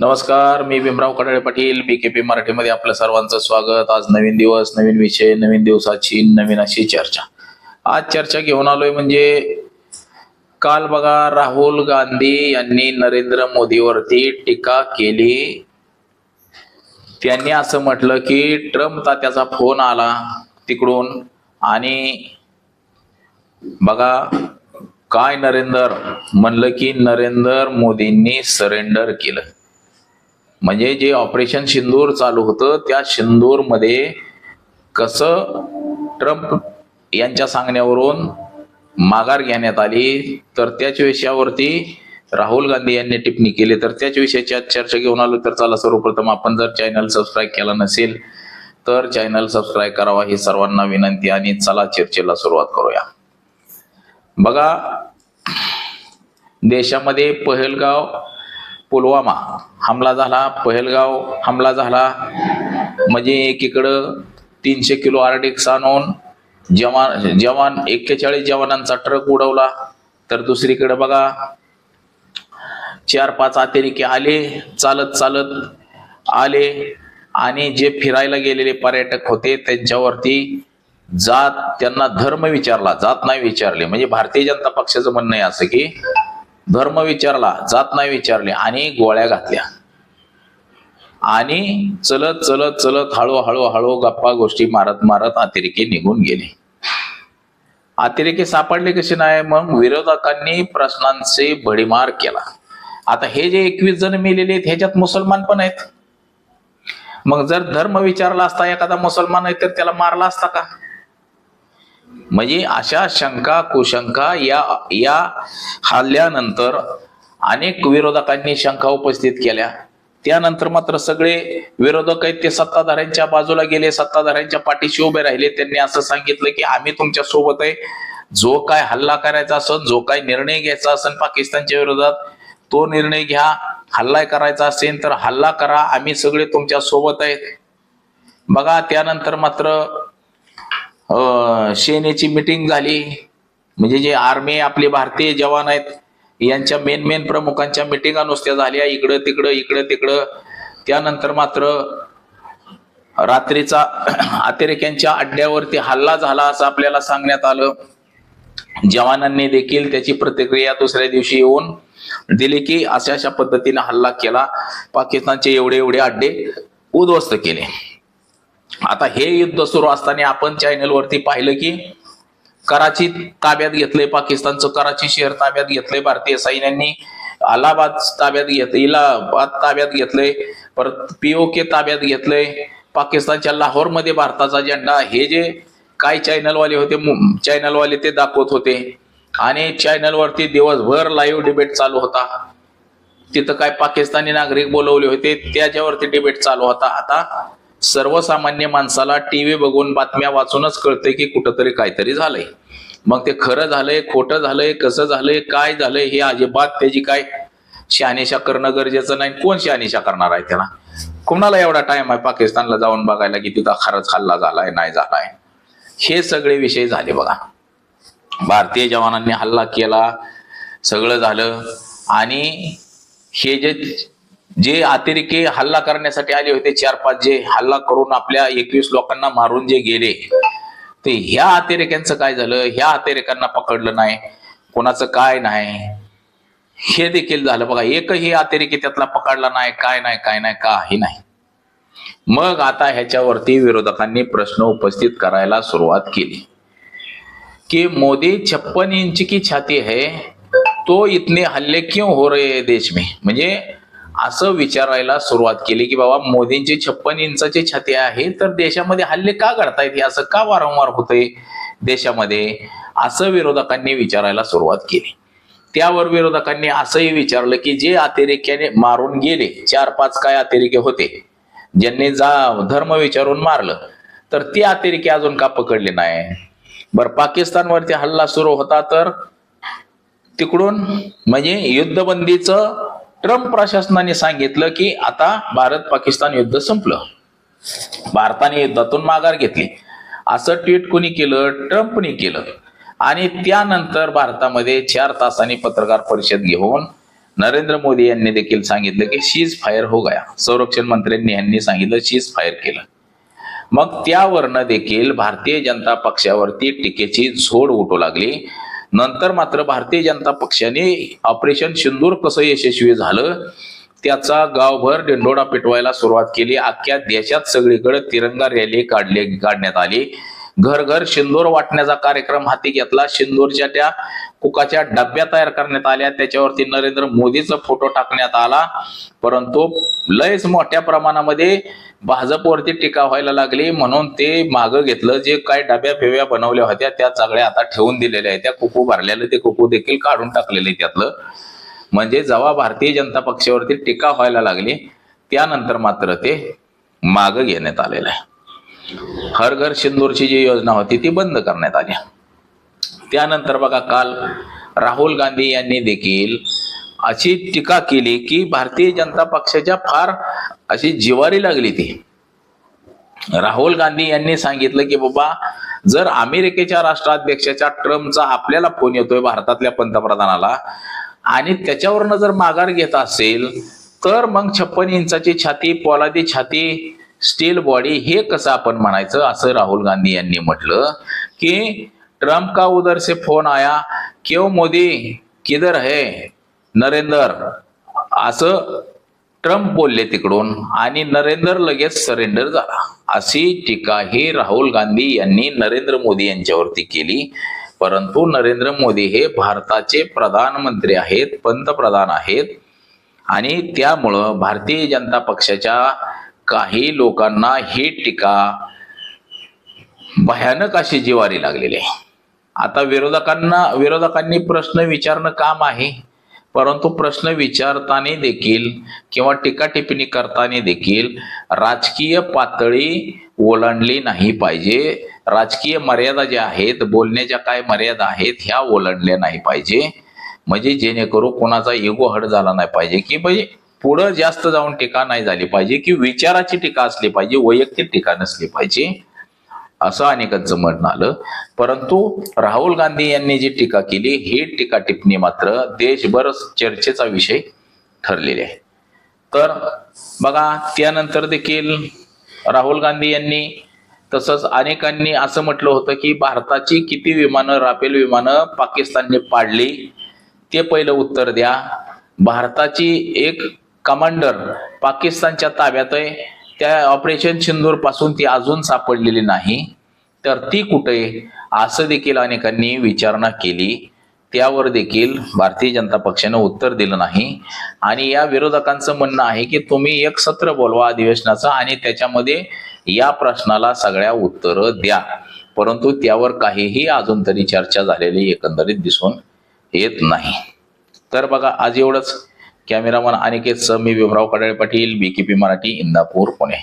नमस्कार मी Bhimrao Kadale Patil B KP मराठीमध्ये आपलं सर्वांचं स्वागत. आज नवीन दिवस नवीन विषय नवीन दिवसाची नवीन अशी चर्चा. आज चर्चा घेऊन आलोय म्हणजे काल बघा राहुल गांधी यांनी नरेंद्र मोदीवरती टीका केली. त्यांनी असं म्हटलं की ट्रम्प तात्याचा फोन आला तिकडून आणि बघा काय नरेंद्र? म्हणलं की नरेंद्र मोदींनी सरेंडर केलं. म्हणजे जे ऑपरेशन सिंदूर चालू होतं त्या सिंदूरमध्ये कसं ट्रम्प यांच्या सांगण्यावरून माघार घेण्यात आली तर त्याच विषयावरती राहुल गांधी यांनी टिप्पणी केली. तर त्याच विषयाची आज चर्चा घेऊन आलो तर चला सर्वप्रथम आपण जर चॅनल सबस्क्राईब केला नसेल तर चॅनल सबस्क्राईब करावा ही सर्वांना विनंती आणि चला चर्चेला सुरुवात करूया. बघा देशामध्ये पहलगाव पुलवामा. हमला झाला पहलगाव हमला झाला म्हणजे एकीकडं तीनशे किलो आरडीक्स आणून जवान जवान एक्केचाळीस जवानांचा ट्रक उडवला. तर दुसरीकडे बघा चार पाच अतिरेकी आले चालत चालत आले आणि जे फिरायला गेलेले पर्यटक होते त्यांच्यावरती जात त्यांना धर्म विचारला जात नाही विचारले. म्हणजे भारतीय जनता पक्षाचं म्हणणं आहे असं की धर्म विचारला जात नाही विचारले आणि गोळ्या घातल्या. आणि चलत चलत चलत हळूहळू हळू हळू गप्पा गोष्टी मारत मारत अतिरेकी निघून गेले. अतिरेकी सापडले कसे नाही? मग विरोधकांनी प्रश्नांचे भडीमार केला. आता हे जे एकवीस जण मेलेले आहेत ह्याच्यात मुसलमान पण आहेत. मग जर धर्म विचारला असता एखादा मुसलमान आहे तर त्याला मारला असता का? म्हणजे अशा शंका कुशंका या या हल्ल्यानंतर अनेक विरोधकांनी शंका उपस्थित केल्या. त्यानंतर मात्र सगळे विरोधक आहेत ते सत्ताधाऱ्यांच्या बाजूला गेले सत्ताधाऱ्यांच्या पाठीशी उभे राहिले. त्यांनी असं सांगितलं की आम्ही तुमच्यासोबत आहे. जो काय हल्ला करायचा असेल जो काय निर्णय घ्यायचा असेल पाकिस्तानच्या विरोधात तो निर्णय घ्या. हल्ला करायचा असेल तर हल्ला करा. आम्ही सगळे तुमच्यासोबत आहेत. बघा त्यानंतर मात्र सेनेची मिटिंग झाली. म्हणजे जे आर्मी आपले भारतीय जवान आहेत यांच्या मेन मेन प्रमुखांच्या मिटिंगा नुसत्या झाल्या. इकडं तिकडं इकडं तिकडं. त्यानंतर मात्र रात्रीचा अतिरेक्यांच्या अड्ड्यावरती हल्ला झाला असं आपल्याला सांगण्यात आलं. जवानांनी देखील त्याची प्रतिक्रिया दुसऱ्या दिवशी येऊन दिली की अशा अशा पद्धतीने हल्ला केला. पाकिस्तानचे एवढे एवढे अड्डे उद्ध्वस्त केले. आता हे युद्ध सुरू असताना आपण चॅनलवरती पाहिलं की कराची ताब्यात घेतलंय पाकिस्तानचं कराची शहर ताब्यात घेतलंय भारतीय सैन्यांनी अलाहाबाद ताब्यात घेत इलाहाबाद ताब्यात घेतलंय परत पीओके ताब्यात घेतलंय पाकिस्तानच्या लाहोरमध्ये भारताचा झेंडा हे जे काय चॅनलवाले होते चॅनलवाले ते दाखवत होते. आणि चॅनलवरती दिवसभर लाईव्ह डिबेट चालू होता. तिथं काय पाकिस्तानी नागरिक बोलवले होते त्याच्यावरती डिबेट चालू होता. आता सर्वसामान्य माणसाला टी व्ही बघून बातम्या वाचूनच कळतंय की कुठंतरी काहीतरी झालंय. मग ते खरं झालंय खोटं झालंय कसं झालंय काय झालंय हे अजिबात त्याची काय शहानिशा करणं गरजेचं नाही. कोण शहानिशा करणार आहे त्याला? कोणाला एवढा टाइम आहे पाकिस्तानला जाऊन बघायला की तिथं खरंच हल्ला झालाय नाही झालाय? हे सगळे विषय झाले बघा. भारतीय जवानांनी हल्ला केला सगळं झालं आणि हे जे जे अतिरेकी हल्ला करण्यासाठी आले होते चार पाच जे हल्ला करून आपल्या एकवीस लोकांना मारून जे गेले ते ह्या अतिरेक्यांचं काय झालं? ह्या अतिरेकांना पकडलं नाही. कोणाचं काय नाही? हे देखील झालं. बघा एकही अतिरेकी त्यातला पकडला नाही. काय नाही काय नाही काही नाही. मग आता ह्याच्यावरती विरोधकांनी प्रश्न उपस्थित करायला सुरुवात केली. कि मोदी छप्पन इंच की छाती है तो इतने हल्ले क्यों हो रहे देश में? म्हणजे असं विचारायला सुरुवात केली की बाबा मोदींची छप्पन इंचाचे छाती आहे तर देशामध्ये हल्ले का घडतायत हे असं का वारंवार होतंय देशामध्ये? असं विरोधकांनी विचारायला सुरुवात केली. त्यावर विरोधकांनी असंही विचारलं की जे अतिरेक्याने मारून गेले चार पाच काय अतिरेके होते ज्यांनी जा धर्म विचारून मारलं तर ते अतिरेकी अजून का पकडले नाही? बर पाकिस्तानवरती हल्ला सुरू होता तर तिकडून म्हणजे युद्धबंदीचं ट्रम्प प्रशासनाने सांगितलं की आता भारत पाकिस्तान युद्ध संपलं. भारताने युद्धातून माघार घेतली. असं ट्विट कोणी केलं? ट्रम्पने केलं. आणि त्यानंतर भारतामध्ये चार तासांनी पत्रकार परिषद घेऊन नरेंद्र मोदी यांनी देखील सांगितलं की शीज फायर हो गया. संरक्षण मंत्र्यांनी यांनी सांगितलं शीज फायर केलं. मग त्यावरनं देखील भारतीय जनता पक्षावरती टीकेची झोड उठू लागली. नंतर मात्र भारतीय जनता पक्षाने ऑपरेशन सिंदूर कसं यशस्वी झालं त्याचा गावभर दिंडोडा पेटवायला सुरुवात केली. अख्ख्या देशात सगळीकडे तिरंगा रॅली काढली काढण्यात आली. घर घर शिंदूर वाटण्याचा कार्यक्रम हाती घेतला. शिंदूरच्या त्या कुकाच्या डब्या तयार करण्यात आल्या. त्याच्यावरती नरेंद्र मोदीचा फोटो टाकण्यात आला. परंतु लयच मोठ्या प्रमाणामध्ये भाजपवरती टीका व्हायला लागली. म्हणून ते मागं घेतलं. जे काय डब्या फेव्या बनवल्या होत्या त्या सगळ्या आता ठेवून दिलेल्या आहेत. त्या कुकू भरलेलं ते कुकू देखील काढून टाकलेले त्यातलं. म्हणजे जेव्हा भारतीय जनता पक्षावरती टीका व्हायला लागली त्यानंतर मात्र ते मागं घेण्यात आलेलं आहे. हर घर सिंदूरची जी योजना होती ती बंद करण्यात आली. त्यानंतर बघा काल राहुल गांधी यांनी देखील अशी टीका केली की भारतीय जनता पक्षाच्या फार अशी जिवारी लागली ती. राहुल गांधी यांनी सांगितलं की बाबा जर अमेरिकेच्या राष्ट्राध्यक्षाच्या ट्रम्पचा आपल्याला फोन येतोय भारतातल्या पंतप्रधानाला आणि त्याच्यावरनं जर माघार घेत असेल तर मग छप्पन इंचाची छाती पोलादी छाती स्टील बॉडी हे कसं आपण म्हणायचं? असं राहुल गांधी यांनी म्हटलं की ट्रम्प का उधर से फोन आया? क्यों मोदी किधर है? नरेंद्र असं ट्रम्प बोलले तिकडून. आणि नरेंद्र लगेच सरेंडर झाला. अशी टीका ही राहुल गांधी यांनी नरेंद्र मोदी यांच्यावरती केली. परंतु नरेंद्र मोदी हे भारताचे प्रधानमंत्री आहेत पंतप्रधान आहेत. आणि त्यामुळं भारतीय जनता पक्षाच्या काही लोकांना ही टीका भयानक अशी जिवारी लागलेली आहे. आता विरोधकांना विरोधकांनी प्रश्न विचारणं काम आहे. परंतु प्रश्न विचारताना देखील किंवा टीका टिप्पणी करताना देखील राजकीय पातळी ओलांडली नाही पाहिजे. राजकीय मर्यादा ज्या आहेत बोलण्याच्या काय मर्यादा आहेत ह्या ओलांडल्या नाही पाहिजे. म्हणजे जेणेकरून कोणाचा इगो हड झाला नाही पाहिजे की म्हणजे पुढं जास्त जाऊन टीका नाही झाली पाहिजे की विचाराची टीका असली पाहिजे वैयक्तिक टीका नसली पाहिजे. असं अनेकांचं म्हणणं आलं परंतु राहुल गांधी यांनी जी टीका केली ही टीका टिप्पणी मात्र देशभर चर्चेचा विषय ठरलेली आहे. तर बघा त्यानंतर देखील राहुल गांधी यांनी तसंच अनेकांनी असं म्हटलं होतं की भारताची किती विमानं राफेल विमानं पाकिस्तानने पाडली ते पहिलं उत्तर द्या. भारताची एक कमांडर पाकिस्तानच्या ताब्यात आहे. त्या ऑपरेशन सिंदूरपासून ती अजून सापडलेली नाही. तर ती कुठे? असं देखील अनेकांनी विचारणा केली. त्यावर देखील भारतीय जनता पक्षाने उत्तर दिलं नाही. आणि या विरोधकांचं म्हणणं आहे की तुम्ही एक सत्र बोलवा अधिवेशनाचं आणि त्याच्यामध्ये या प्रश्नाला सगळ्या उत्तरं द्या. परंतु त्यावर काहीही अजून तरी चर्चा झालेली एकंदरीत दिसून येत नाही. तर बघा आज एवढंच. कॅमेरामन अनिकेत सह मी भीमराव कडाळे पाटील बीकेपी मराठी इंदापूर पुणे.